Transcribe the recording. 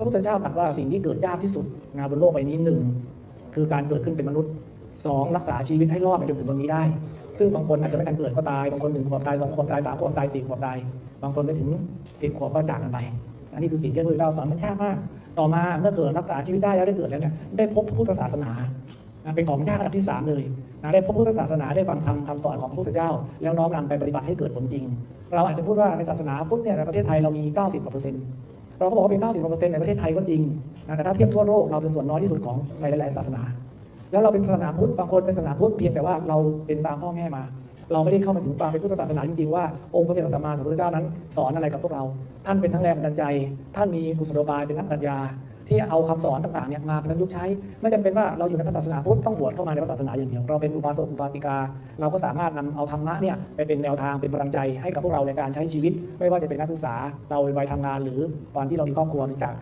ระพุทธเจ้าตรัสว่าสิ่งที่เกิดยากที่สุดนะบนโลกใบนี้หนึ่งคือการเกิดขึ้นเป็นมนุษย์สองรักษาชีวิตให้รอดไปจนถึงวันนี้ได้ ซึ่งบางคนอาจจะไม่ทันเกิดก็ตายบางคนหนึ่งขวบตายสองขวบตายสามขวบตายสี่ขวบตายบางคนไปถึงสิบขวบก็จากกันไปอันนี้คือสิ่งที่พระพุทธเจ้าสอนมันยากมากต่อมาเมื่อเกิดรักษาชีวิตได้แล้วได้เกิดแล้วเนี่ยได้พบพุทธศาสนาเป็นของยากอันดับที่สามเลยนะได้พบพุทธศาสนาได้ฟังธรรมคำสอนของพระพุทธเจ้า แล้วน้อมนำไปปฏิบัติให้เกิดผลจริง เราอาจจะพูดว่าในศาสนาพุทธเนี่ยในประเทศไทยเรามี 90กว่าเปอร์เซ็นต์ เราก็บอกว่าเป็น 90กสิบเปอร์เซ็นต์ในประเทศไทยก็จริงนะแต่ถ้าเทียบทั่วโลกเราเป็นส่วนน้อยที่สุดของในหลายๆศาสนา แล้วเราเป็นศาสนาพุทธบางคนเป็นศาสนาพุทธเพียงแต่ว่าเราเป็นตามพ่อแม่มา เราไม่ได้เข้ามาถึงความเป็นพุทธศาสนาจริงๆว่าองค์สมเด็จพระสัมมาสัมพุทธเจ้านั้น สอนอะไรกับพวกเรา ท่านเป็นทั้งแรงบันดาลใจ ท่านมีกุศโลบายเป็นนักปัญญา ที่เอาคำสอนต่างๆเนี่ยมาประยุกต์ใช้ ไม่จำเป็นว่าเราอยู่ในศาสนาพุทธต้องบวชเข้ามาในศาสนาอย่างเดียวเราเป็นอุบาสกอุบาสิกา เราก็สามารถนำเอาธรรมะเนี่ยไปเป็นแนวทางเป็นกำลังใจให้กับพวกเราในการใช้ชีวิต ไม่ว่าจะเป็นนักศึกษาเราในวัยทำงาน หรือตอนที่เรามีครอบครัวจาก